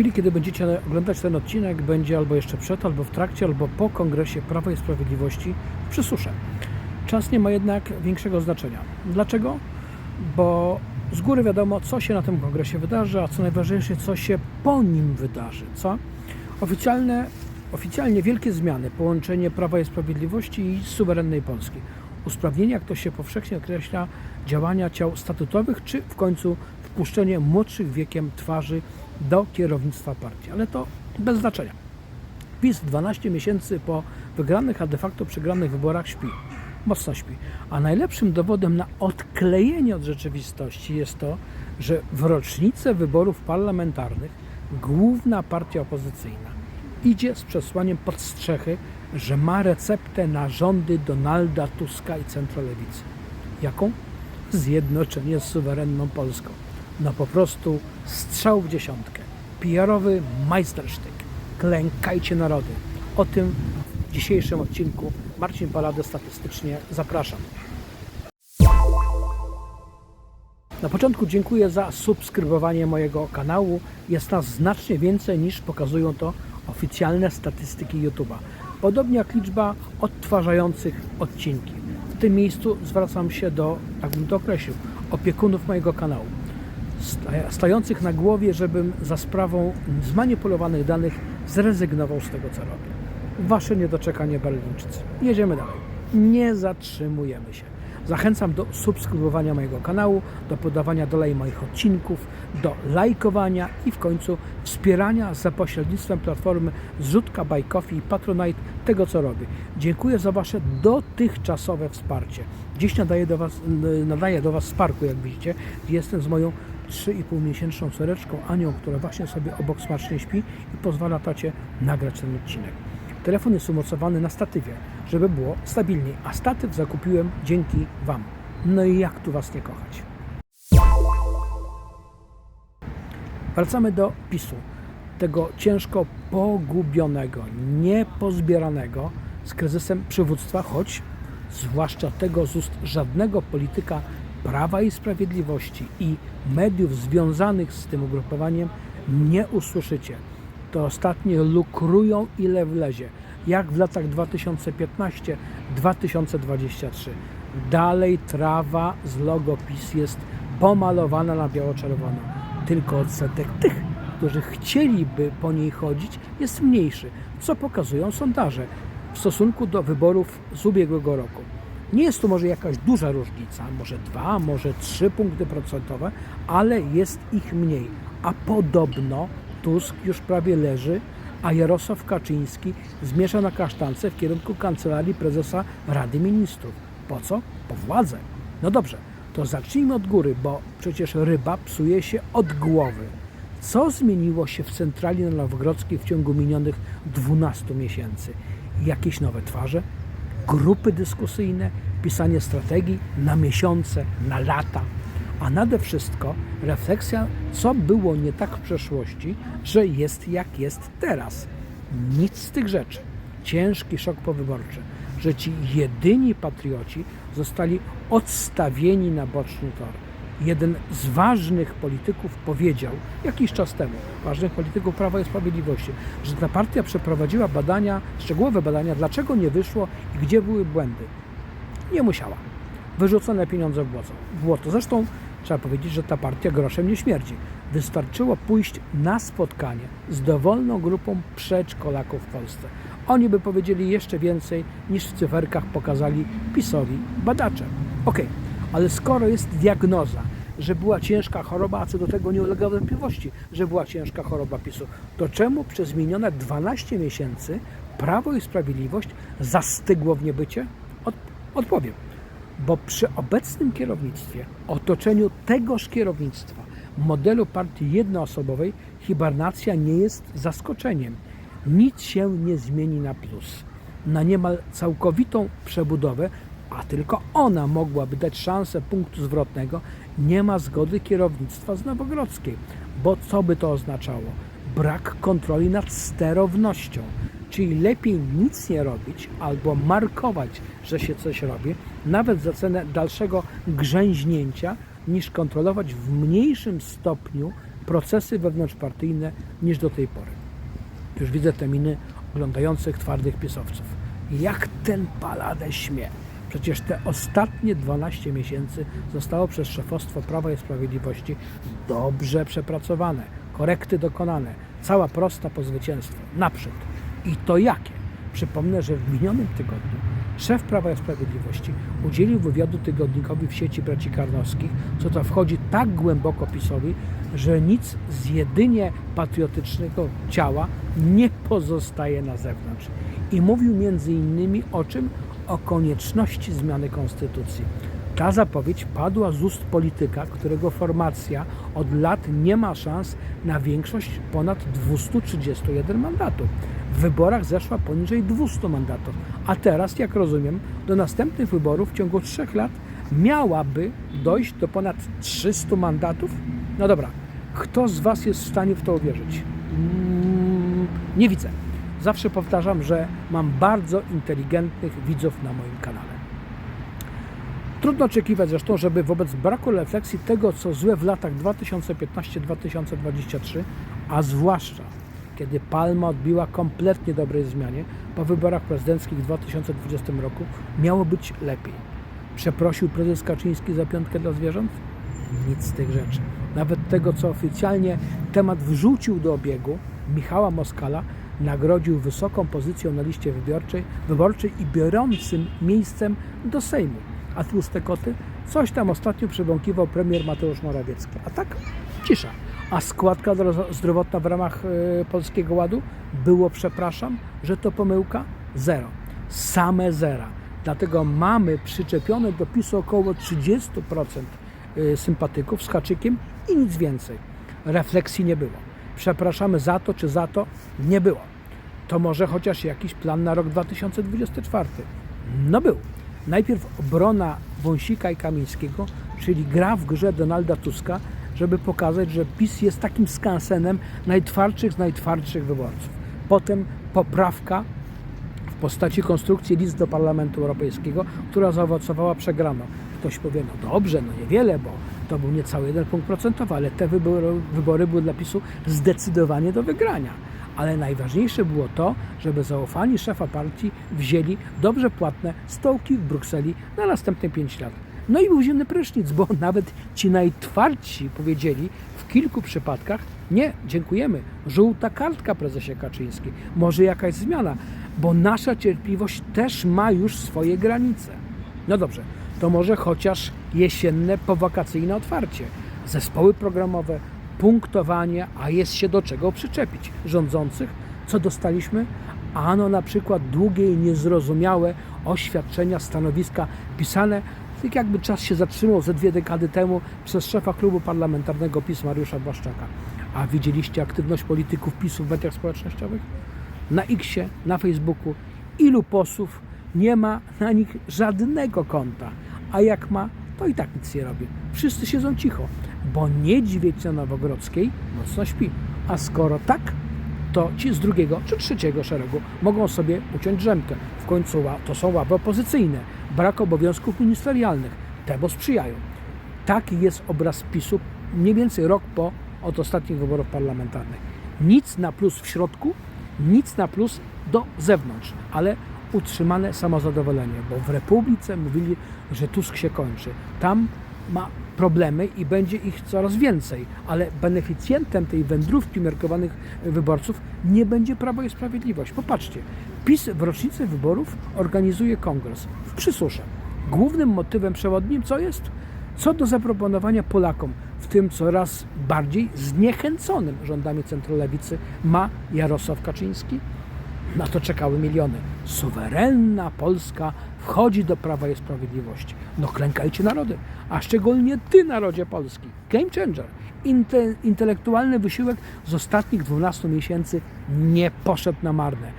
chwili, kiedy będziecie oglądać ten odcinek, będzie albo jeszcze przed, albo w trakcie, albo po kongresie Prawa i Sprawiedliwości w Przysusze. Czas nie ma jednak większego znaczenia. Dlaczego? Bo z góry wiadomo, co się na tym kongresie wydarzy, a co najważniejsze, co się po nim wydarzy. Co? Oficjalne, oficjalnie wielkie zmiany, połączenie Prawa i Sprawiedliwości i suwerennej Polski. Usprawnienie, jak to się powszechnie określa, działania ciał statutowych, czy w końcu wpuszczenie młodszych wiekiem twarzy do kierownictwa partii. Ale to bez znaczenia. PiS 12 miesięcy po wygranych, a de facto przegranych wyborach śpi. Mocno śpi. A najlepszym dowodem na odklejenie od rzeczywistości jest to, że w rocznicę wyborów parlamentarnych główna partia opozycyjna idzie z przesłaniem pod strzechy, że ma receptę na rządy Donalda Tuska i centrolewicy. Jaką? Zjednoczenie z suwerenną Polską. No po prostu strzał w dziesiątkę. PR-owy majstersztyk. Klękajcie narody. O tym w dzisiejszym odcinku Marcin Palade statystycznie zapraszam. Na początku dziękuję za subskrybowanie mojego kanału. Jest nas znacznie więcej niż pokazują to oficjalne statystyki YouTube'a. Podobnie jak liczba odtwarzających odcinki. W tym miejscu zwracam się do, tak bym to określił, opiekunów mojego kanału. Sta- Stających na głowie, żebym za sprawą zmanipulowanych danych zrezygnował z tego, co robię. Wasze niedoczekanie Berlińczycy. Jedziemy dalej. Nie zatrzymujemy się. Zachęcam do subskrybowania mojego kanału, do podawania dalej moich odcinków, do lajkowania i w końcu wspierania za pośrednictwem platformy Zrzutka by Coffee i Patronite tego, co robię. Dziękuję za Wasze dotychczasowe wsparcie. Dziś nadaję do Was, nadaję do was z parku, jak widzicie. Jestem z moją 3,5 miesięczną córeczką Anią, która właśnie sobie obok smacznie śpi i pozwala tacie nagrać ten odcinek. Telefon jest umocowany na statywie, żeby było stabilniej, a statyw zakupiłem dzięki Wam. No i jak tu Was nie kochać? Wracamy do PiSu, tego ciężko pogubionego, niepozbieranego z kryzysem przywództwa, choć zwłaszcza tego z ust żadnego polityka Prawa i Sprawiedliwości i mediów związanych z tym ugrupowaniem nie usłyszycie. To ostatnie lukrują ile wlezie, jak w latach 2015-2023. Dalej trawa z logo PiS jest pomalowana na biało-czerwono. Tylko odsetek tych, którzy chcieliby po niej chodzić, jest mniejszy, co pokazują sondaże w stosunku do wyborów z ubiegłego roku. Nie jest to może jakaś duża różnica, może dwa, może trzy punkty procentowe, ale jest ich mniej. A podobno Tusk już prawie leży, a Jarosław Kaczyński zmierza na kasztance w kierunku kancelarii prezesa Rady Ministrów. Po co? Po władzę. No dobrze, to zacznijmy od góry, bo przecież ryba psuje się od głowy. Co zmieniło się w centrali na Nowogrodzkiej w ciągu minionych 12 miesięcy? Jakieś nowe twarze? Grupy dyskusyjne? Pisanie strategii na miesiące, na lata? A nade wszystko refleksja, co było nie tak w przeszłości, że jest jak jest teraz. Nic z tych rzeczy. Ciężki szok powyborczy, że ci jedyni patrioci zostali odstawieni na boczny tor. Jeden z ważnych polityków powiedział jakiś czas temu, ważnych polityków Prawa i Sprawiedliwości, że ta partia przeprowadziła badania, szczegółowe badania, dlaczego nie wyszło i gdzie były błędy. Nie musiała. Wyrzucone pieniądze w błoto. w błoto. Zresztą trzeba powiedzieć, że ta partia groszem nie śmierdzi. Wystarczyło pójść na spotkanie z dowolną grupą przedszkolaków w Polsce. Oni by powiedzieli jeszcze więcej niż w cyferkach pokazali PiSowi badacze. Okej, ale skoro jest diagnoza, że była ciężka choroba, a co do tego nie ulega wątpliwości, że była ciężka choroba PiSu, to czemu przez minione 12 miesięcy Prawo i Sprawiedliwość zastygło w niebycie? Od, odpowiem bo przy obecnym kierownictwie, otoczeniu tegoż kierownictwa, modelu partii jednoosobowej, hibernacja nie jest zaskoczeniem. Nic się nie zmieni na plus. Na niemal całkowitą przebudowę, a tylko ona mogłaby dać szansę punktu zwrotnego, nie ma zgody kierownictwa z Nowogrodzkiej. Bo co by to oznaczało? Brak kontroli nad sterownością. Czyli lepiej nic nie robić albo markować, że się coś robi, nawet za cenę dalszego grzęźnięcia, niż kontrolować w mniejszym stopniu procesy wewnątrzpartyjne niż do tej pory. Już widzę te miny oglądających twardych pisowców. Jak ten paladę śmie. Przecież te ostatnie 12 miesięcy zostało przez szefostwo Prawa i Sprawiedliwości dobrze przepracowane, korekty dokonane, cała prosta po zwycięstwo. Naprzód. I to jakie? Przypomnę, że w minionym tygodniu szef Prawa i Sprawiedliwości udzielił wywiadu tygodnikowi w sieci braci Karnowskich, co to wchodzi tak głęboko PiSowi, że nic z jedynie patriotycznego ciała nie pozostaje na zewnątrz. I mówił między innymi o czym? O konieczności zmiany konstytucji. Ta zapowiedź padła z ust polityka, którego formacja od lat nie ma szans na większość ponad 231 mandatów. W wyborach zeszła poniżej 200 mandatów, a teraz, jak rozumiem, do następnych wyborów w ciągu trzech lat miałaby dojść do ponad 300 mandatów? No dobra, kto z Was jest w stanie w to uwierzyć? Mm, nie widzę. Zawsze powtarzam, że mam bardzo inteligentnych widzów na moim kanale. Trudno oczekiwać zresztą, żeby wobec braku refleksji tego, co złe w latach 2015-2023, a zwłaszcza kiedy Palma odbiła kompletnie dobrej zmianie po wyborach prezydenckich w 2020 roku, miało być lepiej. Przeprosił prezes Kaczyński za piątkę dla zwierząt? Nic z tych rzeczy. Nawet tego, co oficjalnie temat wrzucił do obiegu, Michała Moskala nagrodził wysoką pozycją na liście wyborczej, wyborczej i biorącym miejscem do Sejmu. A tłuste koty? Coś tam ostatnio przebąkiwał premier Mateusz Morawiecki. A tak cisza. A składka zdro- zdrowotna w ramach e, Polskiego Ładu było, przepraszam, że to pomyłka? Zero. Same zera. Dlatego mamy przyczepione do PiSu około 30% y, sympatyków z haczykiem i nic więcej. Refleksji nie było. Przepraszamy za to czy za to nie było. To może chociaż jakiś plan na rok 2024. No był. Najpierw obrona Wąsika i Kamińskiego, czyli gra w grze Donalda Tuska, żeby pokazać, że PiS jest takim skansenem najtwardszych z najtwardszych wyborców. Potem poprawka w postaci konstrukcji list do Parlamentu Europejskiego, która zaowocowała przegraną. Ktoś powie, no dobrze, no niewiele, bo to był niecały jeden punkt procentowy, ale te wybory, wybory były dla PiSu zdecydowanie do wygrania. Ale najważniejsze było to, żeby zaufani szefa partii wzięli dobrze płatne stołki w Brukseli na następne 5 lat. No i był zimny prysznic, bo nawet ci najtwardsi powiedzieli w kilku przypadkach nie, dziękujemy, żółta kartka prezesie Kaczyński, może jakaś zmiana, bo nasza cierpliwość też ma już swoje granice. No dobrze, to może chociaż jesienne, powakacyjne otwarcie, zespoły programowe, punktowanie, a jest się do czego przyczepić. Rządzących, co dostaliśmy? Ano na przykład długie i niezrozumiałe oświadczenia, stanowiska pisane, tak jakby czas się zatrzymał ze dwie dekady temu przez szefa klubu parlamentarnego PiS Mariusza Błaszczaka. A widzieliście aktywność polityków PiSu w mediach społecznościowych? Na Xie, na Facebooku. Ilu posłów nie ma na nich żadnego konta, a jak ma, to i tak nic nie robi. Wszyscy siedzą cicho, bo niedźwiedź na Nowogrodzkiej mocno śpi. A skoro tak, to ci z drugiego czy trzeciego szeregu mogą sobie uciąć drzemkę. W końcu to są ławy opozycyjne. Brak obowiązków ministerialnych. Temu sprzyjają. Taki jest obraz PiSu mniej więcej rok po od ostatnich wyborów parlamentarnych. Nic na plus w środku, nic na plus do zewnątrz, ale utrzymane samozadowolenie, bo w Republice mówili, że Tusk się kończy. Tam ma problemy i będzie ich coraz więcej, ale beneficjentem tej wędrówki miarkowanych wyborców nie będzie Prawo i Sprawiedliwość. Popatrzcie, PiS w rocznicę wyborów organizuje kongres w Przysusze. Głównym motywem przewodnim co jest? Co do zaproponowania Polakom, w tym coraz bardziej zniechęconym rządami centrolewicy, ma Jarosław Kaczyński? Na to czekały miliony. Suwerenna Polska wchodzi do Prawa i Sprawiedliwości. No klękajcie narody, a szczególnie ty narodzie polski. Game changer. Inte, intelektualny wysiłek z ostatnich 12 miesięcy nie poszedł na marne.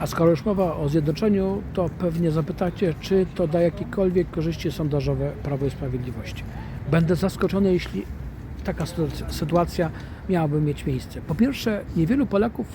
A skoro już mowa o zjednoczeniu, to pewnie zapytacie, czy to da jakiekolwiek korzyści sondażowe Prawo i Sprawiedliwość. Będę zaskoczony, jeśli taka sytuacja- miałaby mieć miejsce. Po pierwsze, niewielu Polaków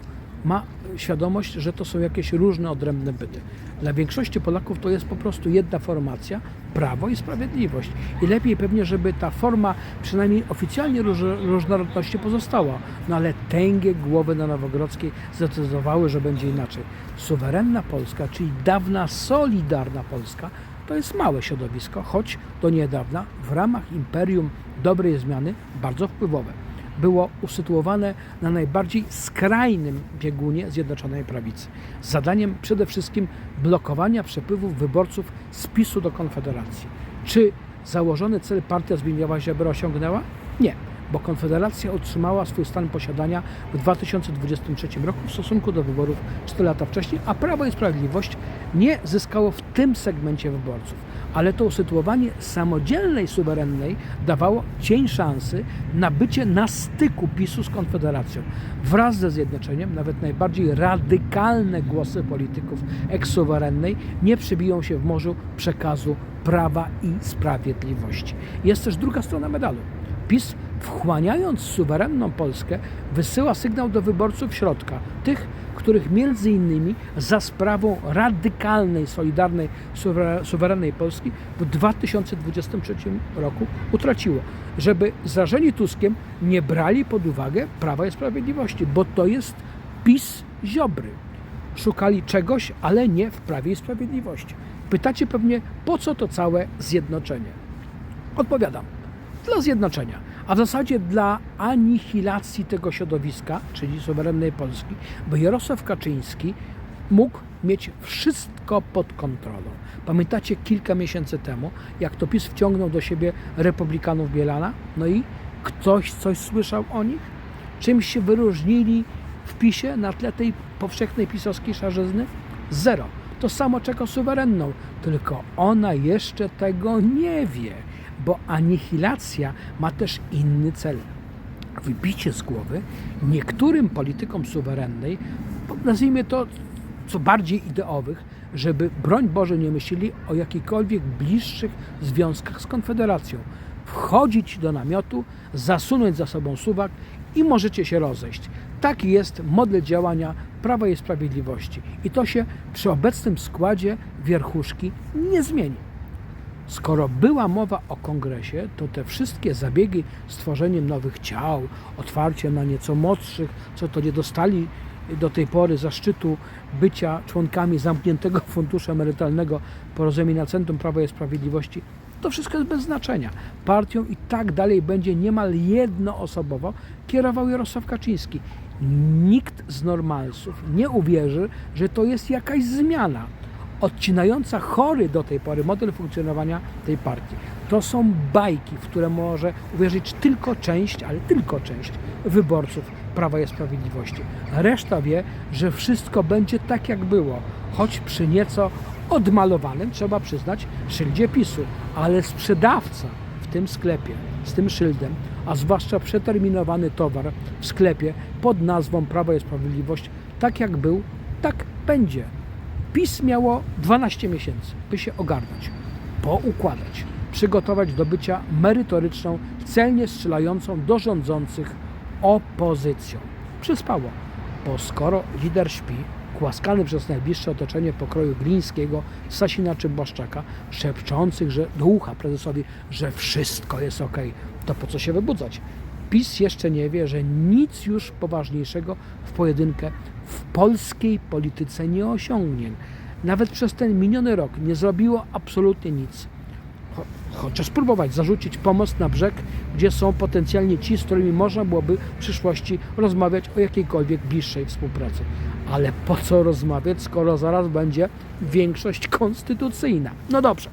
ma świadomość, że to są jakieś różne odrębne byty. Dla większości Polaków to jest po prostu jedna formacja, prawo i sprawiedliwość. I lepiej pewnie, żeby ta forma przynajmniej oficjalnie róż, różnorodności pozostała. No ale tęgie głowy na Nowogrodzkiej zdecydowały, że będzie inaczej. Suwerenna Polska, czyli dawna Solidarna Polska, to jest małe środowisko, choć do niedawna w ramach Imperium Dobrej Zmiany bardzo wpływowe. Było usytuowane na najbardziej skrajnym biegunie Zjednoczonej Prawicy. Z zadaniem przede wszystkim blokowania przepływów wyborców z PiSu do Konfederacji. Czy założony cel partia Zbigniewa Ziobry osiągnęła? Nie, bo Konfederacja utrzymała swój stan posiadania w 2023 roku w stosunku do wyborów 4 lata wcześniej, a Prawo i Sprawiedliwość nie zyskało w tym segmencie wyborców. Ale to usytuowanie samodzielnej, suwerennej dawało cień szansy na bycie na styku PiSu z Konfederacją. Wraz ze zjednoczeniem nawet najbardziej radykalne głosy polityków eksuwerennej nie przebiją się w morzu przekazu prawa i sprawiedliwości. Jest też druga strona medalu. PiS wchłaniając suwerenną Polskę, wysyła sygnał do wyborców środka, tych, których między innymi za sprawą radykalnej, solidarnej, suwere- suwerennej Polski w 2023 roku utraciło. Żeby zrażeni Tuskiem nie brali pod uwagę Prawa i Sprawiedliwości, bo to jest PiS Ziobry. Szukali czegoś, ale nie w Prawie i Sprawiedliwości. Pytacie pewnie, po co to całe zjednoczenie? Odpowiadam, dla zjednoczenia, a w zasadzie dla anihilacji tego środowiska, czyli suwerennej Polski, bo Jarosław Kaczyński mógł mieć wszystko pod kontrolą. Pamiętacie kilka miesięcy temu, jak to PiS wciągnął do siebie republikanów Bielana? No i ktoś coś słyszał o nich? Czymś się wyróżnili w PiSie na tle tej powszechnej pisowskiej szarzyzny? Zero. To samo czeka suwerenną, tylko ona jeszcze tego nie wie, bo anihilacja ma też inny cel. Wybicie z głowy niektórym politykom suwerennej, nazwijmy to co bardziej ideowych, żeby broń Boże nie myśleli o jakichkolwiek bliższych związkach z Konfederacją. Wchodzić do namiotu, zasunąć za sobą suwak i możecie się rozejść. Taki jest model działania Prawa i Sprawiedliwości. I to się przy obecnym składzie wierchuszki nie zmieni. Skoro była mowa o kongresie, to te wszystkie zabiegi z tworzeniem nowych ciał, otwarcie na nieco młodszych, co to nie dostali do tej pory zaszczytu bycia członkami zamkniętego funduszu emerytalnego porozumienia Centrum Prawa i Sprawiedliwości, to wszystko jest bez znaczenia. Partią i tak dalej będzie niemal jednoosobowo kierował Jarosław Kaczyński. Nikt z normalsów nie uwierzy, że to jest jakaś zmiana odcinająca chory do tej pory model funkcjonowania tej partii. To są bajki, w które może uwierzyć tylko część, ale tylko część wyborców Prawa i Sprawiedliwości. Reszta wie, że wszystko będzie tak jak było, choć przy nieco odmalowanym, trzeba przyznać, szyldzie PiSu, ale sprzedawca w tym sklepie z tym szyldem, a zwłaszcza przeterminowany towar w sklepie pod nazwą Prawo i Sprawiedliwość, tak jak był, tak będzie. PiS miało 12 miesięcy, by się ogarnąć, poukładać, przygotować do bycia merytoryczną, celnie strzelającą do rządzących opozycją. Przyspało, bo skoro lider śpi, głaskany przez najbliższe otoczenie pokroju Glińskiego, Sasina czy Błaszczaka, szepczących że, do ucha prezesowi, że wszystko jest ok, to po co się wybudzać? PiS jeszcze nie wie, że nic już poważniejszego w pojedynkę w polskiej polityce nie osiągnie. Nawet przez ten miniony rok nie zrobiło absolutnie nic. Cho- Chociaż spróbować zarzucić pomoc na brzeg, gdzie są potencjalnie ci, z którymi można byłoby w przyszłości rozmawiać o jakiejkolwiek bliższej współpracy. Ale po co rozmawiać, skoro zaraz będzie większość konstytucyjna? No dobrze.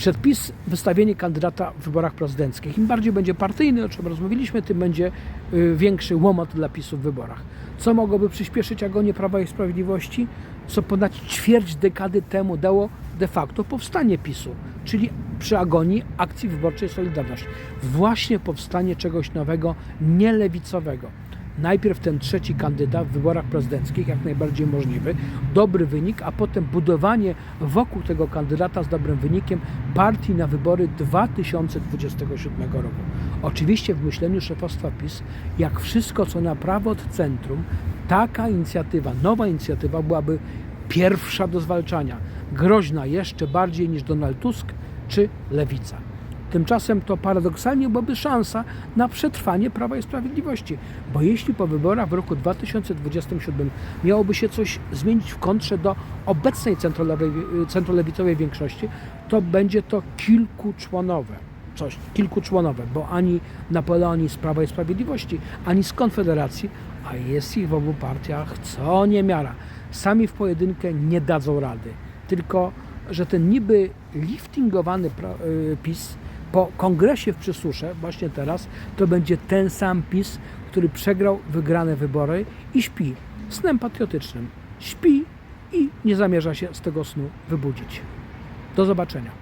Przedpis wystawienie kandydata w wyborach prezydenckich. Im bardziej będzie partyjny, o czym rozmawialiśmy, tym będzie y, większy łomot dla PiSu w wyborach. Co mogłoby przyspieszyć agonię Prawa i Sprawiedliwości? Co ponad ćwierć dekady temu dało de facto powstanie PiSu, czyli przy agonii akcji wyborczej Solidarność. Właśnie powstanie czegoś nowego, nielewicowego. Najpierw ten trzeci kandydat w wyborach prezydenckich, jak najbardziej możliwy, dobry wynik, a potem budowanie wokół tego kandydata z dobrym wynikiem partii na wybory 2027 roku. Oczywiście w myśleniu szefostwa PiS, jak wszystko co na prawo od centrum, taka inicjatywa, nowa inicjatywa byłaby pierwsza do zwalczania, groźna jeszcze bardziej niż Donald Tusk czy Lewica. Tymczasem to paradoksalnie byłaby szansa na przetrwanie Prawa i Sprawiedliwości, bo jeśli po wyborach w roku 2027 miałoby się coś zmienić w kontrze do obecnej centrolewej, centrolewicowej większości, to będzie to kilkuczłonowe coś kilkuczłonowe, bo ani Napoleoni z Prawa i Sprawiedliwości, ani z Konfederacji, a jest ich w obu partiach co niemiara. Sami w pojedynkę nie dadzą rady. Tylko, że ten niby liftingowany y, PiS po kongresie w Przysusze, właśnie teraz, to będzie ten sam PiS, który przegrał wygrane wybory i śpi snem patriotycznym. Śpi i nie zamierza się z tego snu wybudzić. Do zobaczenia.